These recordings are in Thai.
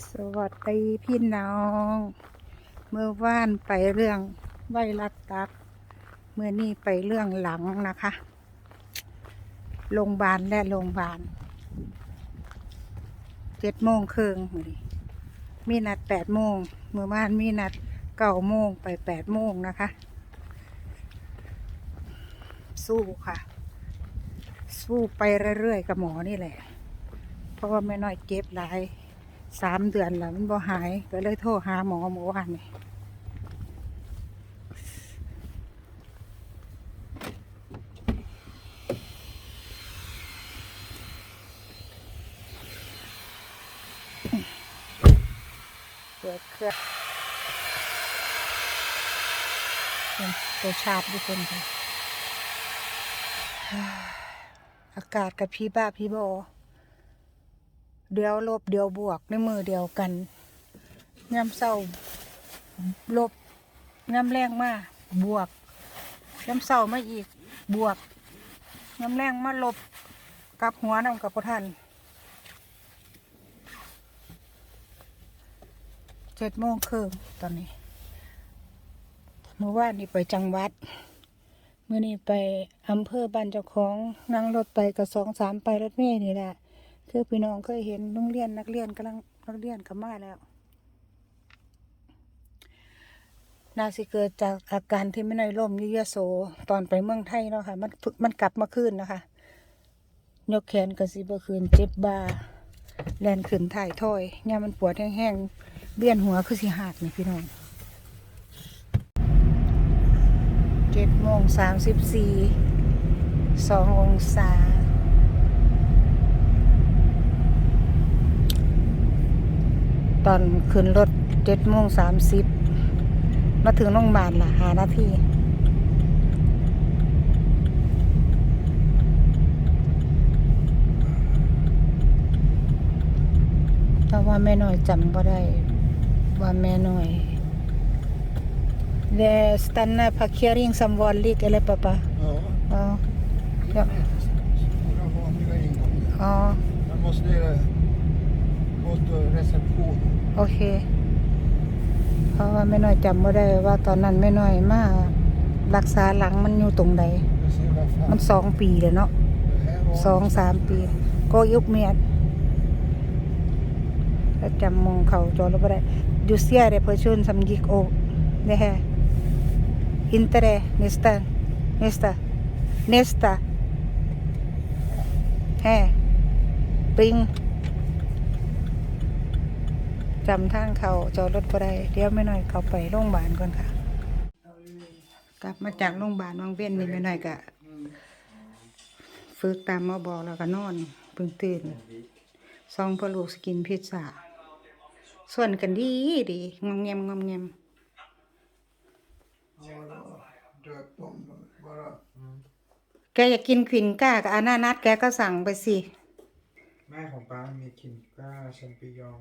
สวัสดีพี่น้อง เมื่อว่านไปเรื่องไวรัสตับ เมื่อนี้ไปเรื่องหลังนะคะ โรงพยาบาลและโรงพยาบาล เจ็ดโมงครึ่งมีนัดแปดโมง เมื่อวานมีนัดเก้าโมงไปแปดโมงนะคะ สู้ค่ะ สู้ไปเรื่อยๆกับหมอนี่แหละ เพราะว่าแม่น้อยเจ็บหลาย สามเดือนแล้วมันบ่หายก็เลยโทรหาหมอหมอวันนี่เปิดเครื่องตัวชาร์จด้วยคนค่ะ อากาศกับพี่บ้าพี่บอ เดียวลบเดียวบวกในมือเดียวกันย่ำเศร้าลบย่ำแรงมาบวกย่ำเศร้ามาอีกบวกย่ำแรงมาลบกับหัวนำกับพระท่านเจ็ดโมงครึ่งตอนนี้เมื่อวานนี้ไปจังหวัดเมื่อนี้ไปอำเภอบ้านเจ้าของนั่งรถไปกับสองสามไปรถเมล์นี่แหละ คือพี่น้องเคยเห็นโรงเรียนนักเรียนกำลังนักเรียนกับมาแล้วน่าสิเกิดจากอาการที่ไม่น้อยล่มอยุยโสตอนไปเมืองไทยเนาะค่ะ มันมันกลับมาขึ้นนะคะ ยกแขนก็สิบคืนเจ็บบาแลนขึ้นถ่ายถ้อยย่ามมันปวดแห้งๆเบี้ยนหัวคือสิหักนี่พี่น้องเจ็ดโมงสามสิบสี่สององศา ตอนขึ้นรถเจ็ดโมงสามสิบมาถึงโรงพยาบาลละหานาทีแต่ว่าแม่น้อยจำบ่ได้ ว่าแม่น้อย Det stannar parkering som vanligt eller pappa? Ja, Ja. Ja. några vanliga ingångar. Ja, Man måste gå till reception. โอเค เพราะว่าแม่น้อยจำบ่ได้ว่าตอนนั้นแม่น้อยมารักษาหลังมันอยู่ตรงใด Vi ser vad fan มันสองปีเลยเนาะ det här var. สองสามปีก็ยุบเมียดแล้วจำมองเขาจอแล้วบ่ได้ดูเสียเรเพอร์ชุนสำยิกโอเด้ฮะอินเตเรเนสตาเนสตาเนสตาแฮปิง จำทางเขาจอดรถบ่ได้เดี๋ยวไม่น้อยเขาไปโรงพยาบาลก่อนค่ะ กลับมาจากโรงพยาบาลวังเวียนนี่ไม่น้อยกะฝึกตามหมอบอกแล้วก็นอนเพิ่งตื่นซองพอลูกสกินพิซซ่าส่วนกันดีดีงอมแงมงอมแงม Ja, då döp dem bara. แกอยากกินขินก้ากับอานานัทแกก็สั่งไปสิ แม่ของป้ามีคิมก้าแชมปิญอง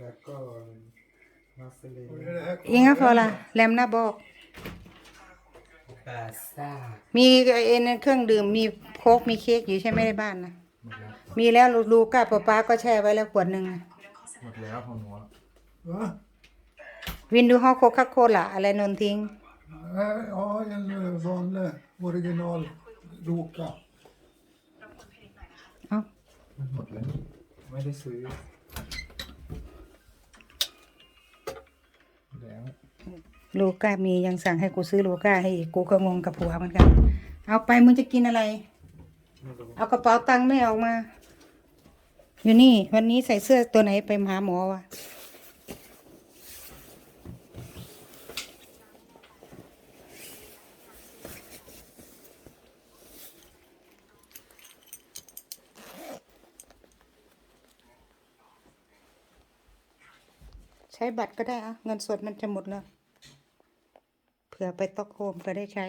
แล้วก็มัสเล Och น det här อิงก็พอละแลมนาบอกปาซ่ามีเอ็นเครื่องดื่มมีโค้กมีเค้กอยู่ใช่ไหมในบ้านนะหมดแล้วมีแล้วลูกๆกับป๊าป๊าก็แช่ไว้แล้วขวดหนึ่งน่ะหมดแล้วของหนู Va? วินดูฮอโคคาโคล่าอะไรนนทิ้ง Nej, Ja, en eh, vanlig original Loka. เอ้ามันหมดแล้วไม่ได้ซื้อ แล้วลูก้ามียังสั่งให้กูซื้อลูก้าให้อีกกูก็งงกับผัวเหมือนกัน เอาไปมึงจะกินอะไร ไม่รู้เอากระเป๋าตังค์ไม่ออกมา อยู่นี่ วันนี้ใส่เสื้อตัวไหนไปหาหมอวะ ใช้บัตรก็ได้อะเงินสดมันจะหมดแล้ว เผื่อไปตอกโฮมก็ได้ใช้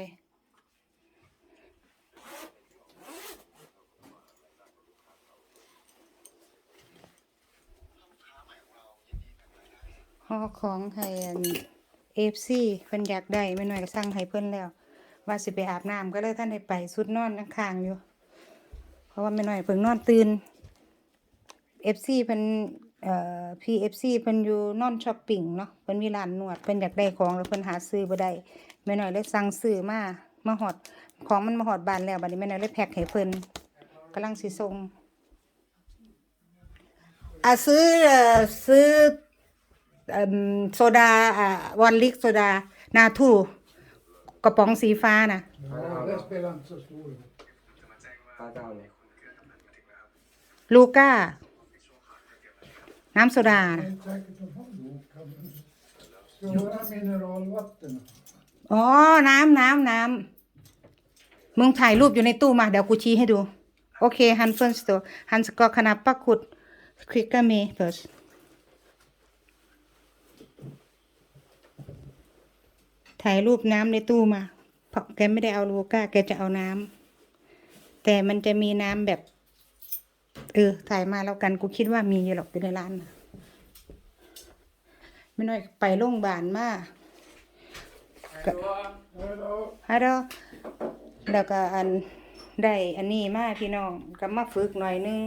ห่อของให้เอฟซีเพิ่นอยากได้ไม่น้อยก็สั่งให้เพิ่นแล้ว ว่าสิไปอาบน้ำก็เลยท่านได้ไปสุดนอนข้างๆอยู่ เพราะว่าไม่น้อยเพิ่งนอนตื่นเอฟซีเพิ่น เอ่อ PFC เพิ่นอยู่นอนช้อปปิ้งเนาะเพิ่นมีร้านนวดเพิ่นอยากได้ของแล้วเพิ่นหาซื้อบ่ได้แม่น้อยเลยสั่งซื้อมามาฮอดของมันมาฮอดบ้านแล้วบัดนี้แม่น้อยเลยแพ็คให้เพิ่นกำลังสิส่งอะซื้อเอ่อซื้อเอ่อโซดาอ่าวันลิกโซดานาทูกระป๋องสีฟ้าน่ะ Ja, det spelar inte så stor roll. ป้าเจ้าเลยลูก้า น้ำโซดา Det น่ะ är inte säkert att ha Loka, men ska vara mineralvatten. อ๋อ น้ำน้ำน้ำมึงถ่ายรูปอยู่ในตู้มา เดี๋ยวกูชี้ให้ดู โอเค ฮันเฟิร์นสโตฮันสกอคณะปักขุดควิกเกอร์เมเฟิร์สถ่ายรูปน้ำในตู้มาเพราะแกไม่ได้เอาลูก้า แกจะเอาน้ำแต่มันจะมีน้ำแบบ เออ ถ่ายมาแล้วกัน กูคิดว่ามีอยู่หรอกอยู่ในร้านน่ะไม่น้อยไปโรงพยาบาลมา Hallå? ฮัลโหลแล้วก็อันได้อันนี้มาพี่น้องก็มาฝึกหน่อยนึง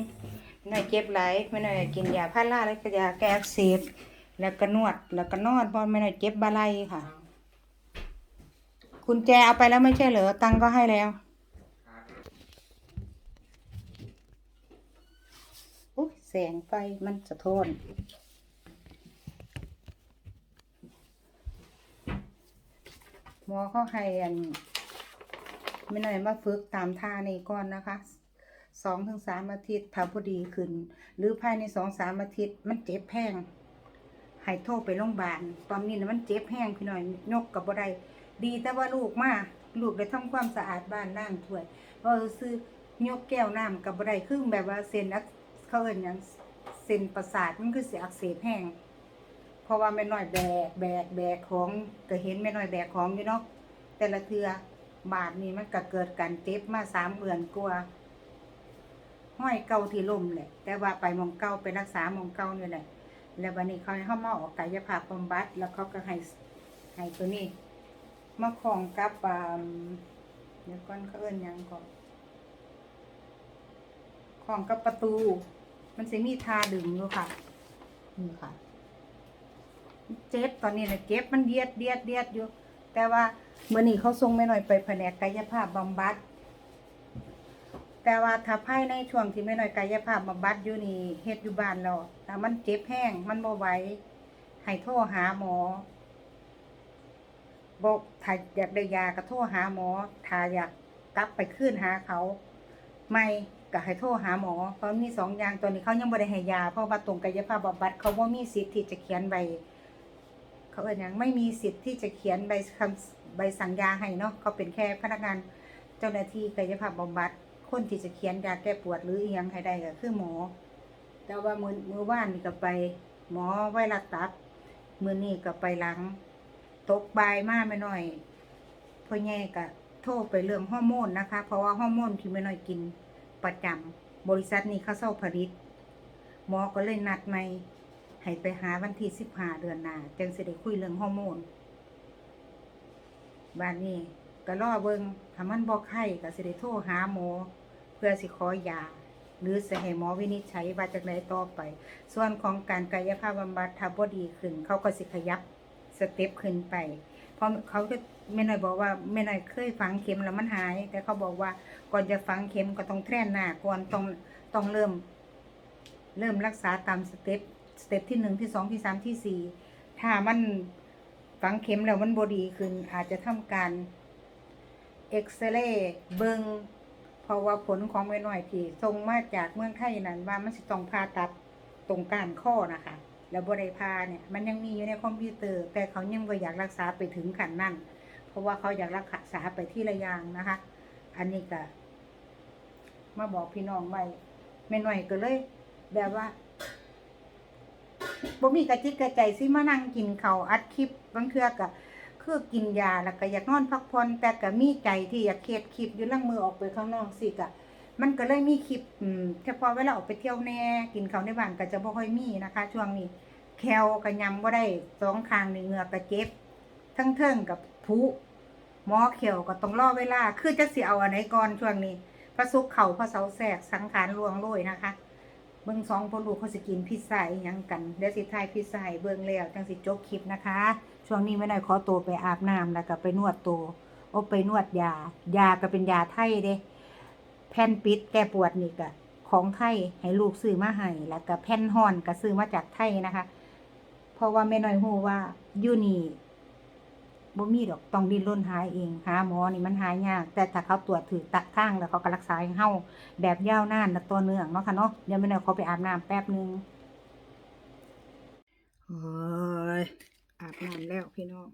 หน่อยเจ็บหลายไม่หน่อยกินยาพาราแล้วก็ยาแก้อักเสบแล้วก็นวดแล้วก็นอนเพราะไม่หน่อยเจ็บบาไหลค่ะ คุณแจเอาไปแล้วไม่ใช่เหรอตังค์ก็ให้แล้วอุ๊ย แสงไฟมันสะท้อนหมอเขาให้อันไม่หน่อยมาฝึกตามท่านี้ก่อนนะคะสองถึงสามอาทิตย์ถ้าพอดีขึ้น หรือภายในสองสามอาทิตย์มันเจ็บแห้งให้โทรไปโรงพยาบาลตอนนี้นะมันเจ็บแห้งพี่หน่อยยกกับบ่ได้ดีแต่ว่าลูกมาลูกได้ทำความสะอาดบ้านล้างถ้วยว่าซื้อยกแก้วน้ำกับบ่ได้คือแบบว่าเส้นอัก เขาเอิ้นหยังเส้นประสาทมันคือสิอักเสบแห้งเพราะว่าแม่น้อยแบกแบกแบกของก็เห็นแม่น้อยแบกของอยู่เนาะแต่ละเทือบาดนี้มันก็เกิดการเจ็บมาสามเดือนกว่าห้อยเก่าที่ล่มแหละแต่ว่าไปมองเก่าไปรักษามองเก่านี่แหละแล้ววันนี้เขาให้เขามาออกกายภาพบำบัด แล้วเขาก็ให้ให้ตัวนี้มาคล้องกับเดี๋ยวก่อนเขาเอิ้นยังก่อนคล้องกับประตู มันจะมีทาดึงอยู่ค่ะนี่ค่ะ เจ็บตอนนี้นะเจ็บมันเดียดเดียดเดียดอยู่ แต่ว่าเมื่อนี้เขาส่งไม่หน่อยไปแผนกกายภาพบำบัด แต่ว่าถ้าภายในช่วงที่ไม่หน่อยกายภาพบำบัดอยู่นี่เฮ็ดอยู่บ้านแล้วถ้ามันเจ็บแห้งมันบ่ไหวให้โทรหาหมอบอกถ้าอยากได้ยาก็โทรหาหมอ ถ้าอยากกลับไปคืนหาเขา ไม่ ก็ให้โทรหาหมอ เพราะมีสองอย่างตัวนี้เขายังบ่ได้ให้ยา เพราะว่าตรงกายภาพบำบัดเขาบ่มีสิทธิ์ที่จะเขียนใบ เขาเอ่ยยังไม่มีสิทธิ์ที่จะเขียนใบคำใบสั่งยาให้เนาะเขาเป็นแค่พนักงานเจ้าหน้าที่กายภาพบำบัดคนที่จะเขียนยาแก้ปวดหรืออีหยังให้ได้ก็คือหมอ แต่ว่ามือมือว่านนี่ก็ไป หมอไวรัสตับมือนี่ก็ไปหลัง ตกบายมากไม่น้อยพ่อแง่ก็โทรไปเรื่องฮอร์โมนนะคะ เพราะว่าฮอร์โมนที่ไม่น้อยกิน ประจำบริษัทนี้เขาเศร้าผลิต หมอก็เลยนัดใหม่ให้ไปหาวันที่สิบห้าเดือนหน้าจังสิได้คุยเรื่องฮอร์โมนบ้านนี้ก็รอเบิงถ้ามันบ่ไข้ก็สิได้โทรหาหมอ เพื่อสิขอยา หรือสิให้หมอวินิจฉัยว่าจังไดต่อไป ส่วนของการกายภาพบำบัดถ้าบ่ดีขึ้น เขาก็สิขยับสเต็ปขึ้นไป เพราะเขาจะ ไม่น้อยบอกว่าไม่น้อยเคยฝังเข็มแล้วมันหาย แต่เขาบอกว่าก่อนจะฝังเข็มก็ต้องแทรนหน้าก่อนต้องต้องเริ่ม เริ่มรักษาตามสเต็ปสเต็ปที่หนึ่งที่สองที่สามที่สี่ถ้ามันฝังเข็มแล้วมันบดีขึ้นอาจจะทำการเอ็กซเรย์เบิงเพราะว่าผลของแม่น้อยที่ส่งมาจากเมืองไทยนั้นว่ามันสิต้องผ่าตัดตรงก้านข้อนะคะแล้วบริพาเนี่ยมันยังมีอยู่ในคอมพิวเตอร์ แต่เขายังบ่อยากรักษาไปถึงขั้นนั้น ราะว่าเขาอยากรักษาไปที่ระยางนะคะ อันนี้ก็มาบอกพี่น้องไว้แม่น้อยก็เลย แบบว่าบ่มีกระจิตกระใจสิมานั่งกินเขาอัดคลิปบางเทื่อก็คือกินยาแล้วก็อยากนอนพักผ่อนแต่ก็มีใจที่อยากเฮ็ดคลิปอยู่ลังมือออกไปข้างนอกสิก็มันก็เลยมีคลิปอืมเฉพาะเวลาออกไปเที่ยวแน่ กินเขาในบ้านก็จะบ่ค่อยมีนะคะ ช่วงนี้แคลก็ยำบ่าได้สองข้างในเหงือกก็เจ็บ ทั้งเทิงกับผุ หมอเขียวก็ต้องรอเวลา คือจะเสิเอาอันไหนก่อนช่วงนี้ พระสุกเข่าพระเสาแสกสังขารลวงโรยนะคะ เบิ่งสองพ่อลูกเขาสิกินพิซซ่าอีหยังกันเดี๋ยวสิถ่ายพิซซ่าเบิ่งแล้วจังสิจบคลิปนะคะ ช่วงนี้แม่น้อยขอตัวไปอาบน้ำแล้วก็ไปนวดตัวโอาไปนวดยา ยาก็เป็นยาไทยเด้ แผ่นปิดแก้ปวดนี่ก็ของไทยให้ลูกซื้อมาให้แล้วก็แผ่นห่อนก็ซื้อมาจากไทยนะคะ เพราะว่าแม่น้อยฮู้ว่าอยู่นี่ บ่มีดอกต้องดิ้นรนหายเองหาหมอนี่มันหายยาก แต่ถ้าเขาตรวจถือตักทางแล้วเขาก็รักษาให้เฮาแบบยาวนานและต่อเนื่องเนาะค่ะเนาะเดี๋ยวแม่น้อยขอไปอาบน้ำแป๊บหนึงโอ้ยอาบน้ำแล้วพี่น้อง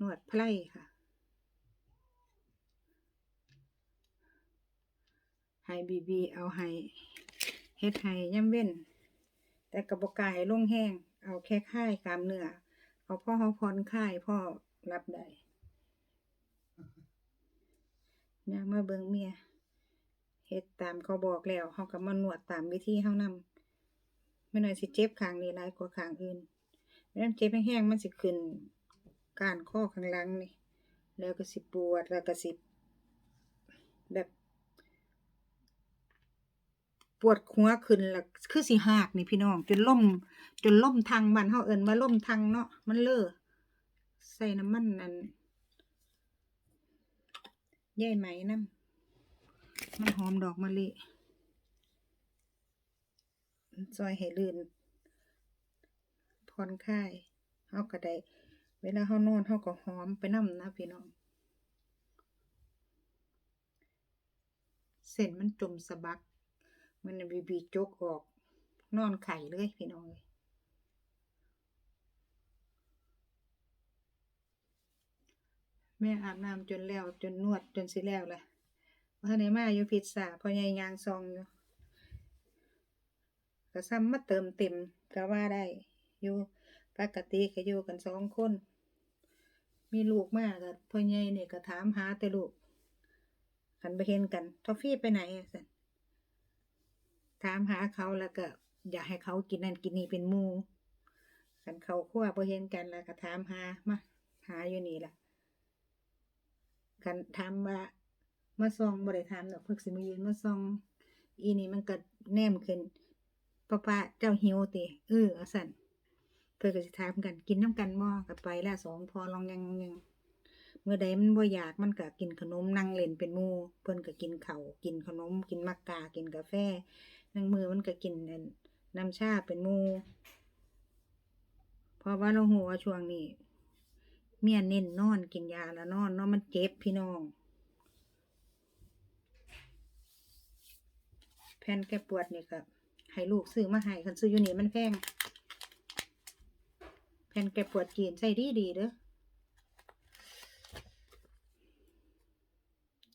นวดไพร่ค่ะให้บีบีเอาให้เฮ็ดให้ย่ำเว้น แต่กระบอกกายลงแห้งเอาแค่ค่ายกามเนื้อ เอาพ่อเขาพรค่ายพ่อรับได้ยางมาเบิงเมียเฮ็ดตามเขาบอกแล้วเขาก็มานวดตามวิธีเขานำไม่น้อยสิเจ็บขางนี้หลายกว่าขางอื่นไม่นั้นเจ็บแห้งๆมันสิขึ้นกานข้อข้างหลังนี่ แล้วก็สิปวดแล้วก็สิแบบ ปวดหัวขึ้นแล้วคือสิหักนี่พี่น้อง จนล่ม จนล่มทางมันเฮาเอิ้นมาล่มทางเนาะมันเลอะใส่น้ำมันนั่นใยไหมน้ำมันหอมดอกมะลิซอยให้ลื่นผ่อนคลายเฮาก็ได้เวลาเฮานอนเฮาก็หอมไปน้ำนะพี่น้องเส้นมันจมสะบัก มันบีบีจกออก นอนไข่เลยพี่น้องเลยแม่อาบน้ำจนแล้วจนนวดจนสิแล้วแหละว่าในมาอยู่พิซซ่าพอยายยางซองอยู่ก็ซ้ำมาเติมเต็มก็ว่าได้ อยู่ปกติก็อยู่กันสองคน มีลูกมากก็พ่อใหญ่เนี่ยก็ถามหาแต่ลูกขันไปเห็นกัน ทอฟฟี่ไปไหนสัน ถามหาเขาแล้วก็ อยากให้เขากินนั่นกินนี่เป็นมูกันเขาคั่วพอเห็นกันแล้วก็ถามหามาหาอยู่นี่ล่ะกันถามว่ามาซองบ่ได้ถามดอกเพิ่กสิมายืนมาซอง อีนี่มันก็แนมขึ้นป้าป้าเจ้าหิวติเออเอาสั่นเพิ่นก็สิถามกันกินน้ำกันบ่ก็ไปแล้วสองพอลองยังยังเมื่อใดมันบ่อยากมันก็กินขนมนั่งเล่นเป็นมูเพิ่นก็กินเข้ากินขนมกินมักกากินกาแฟ นางมือมันก็กินนน้ำชาเป็นมูเพราะว่าเราหัวช่วงนี้ เมียเน้นนอนกินยาแล้วนอนนาะมันเจ็บพี่น้อง แผ่นแก้ปวดนี่ก็ให้ลูกซื้อมาให้คันซื้ออยู่นี่มันแพงแผ่นแก้ปวดกินใส่ดีดีเด้อ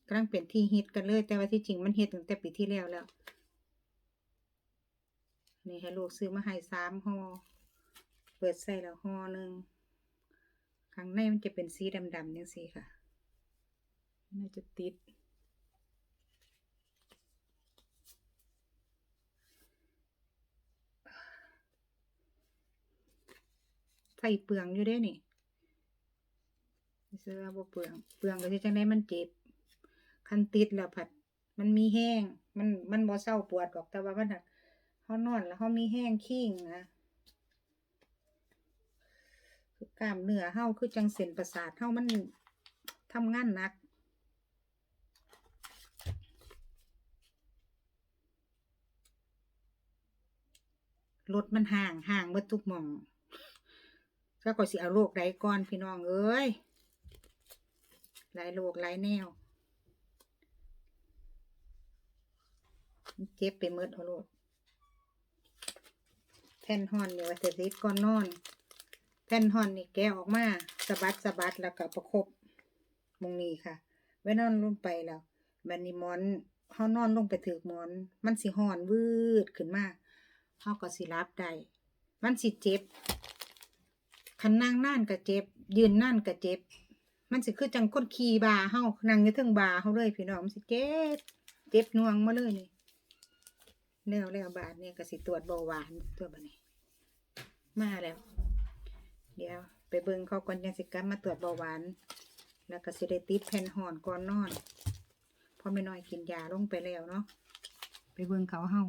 กำลังเป็นที่ฮิตกันเลย แต่ว่าที่จริงมันเฮิตตั้งแต่ปีที่แล้วแล้ว นี่ให้ลูกซื้อมาให้สามห่อเปิดใส่แล้วห่อหนึ่งข้างในมันจะเป็นสีดำๆยังสีค่ะน่าจะติด ใส่เปลืองอยู่ด้นี่เสื้อบ่เปลืองเปลืองก็ที่จังได้มันเจ็บ คันติดแล้วผัด มันมีแห้ง มันมันบ่เศร้าปวดหรอกแต่ว่ามันหัก เขานอนแล้วเขามีแห้งขิงนะคือกล้ามเนื้อเฮาคือจังเส้นประสาทเฮามันทำงานหนักรถมันห่างห่างเบิดทุกมองก็ก็สิเอาโรคใดก่อนพี่น้องเอ้ยหลายโรคหลายแนว เจ็บไปหมดเอาโรค ผ่นห่อนนี่ว่าจะติดก่อนนอน แผ่นห่อนนี่แกะออกมาสะบัดสะบัดแล้วก็ประคบมงนี้ค่ะ ไว้นอนลงไปแล้วบันนี้หมอนเฮานอนลงไปถือหมอน มันสิห่อนวืดขึ้นมาเฮาก็สิรับได้มันสิเจ็บคันนั่งนั่นก็เจ็บ ยืนนั่นก็เจ็บ มันสิคือจังคนขี่บาเฮานั่งอยู่เทึงบาเฮาเลยพี่น้องมันสิเจ็บ เจ็บน่วงมาเลยนี่แล้วแล้วบาทเนี่ยก็สิตรวจเบาหวานตัวบัดนี้ มาแล้ว เดี๋ยวไปเบิ่งเขาก่อนยังสิกลับมาตรวจเบาหวาน แล้วก็สิได้ติดแผ่นห่อนก่อนนอนพอไม่น้อยกินยาลงไปแล้วเนาะไปเบิ่งเขาเฮา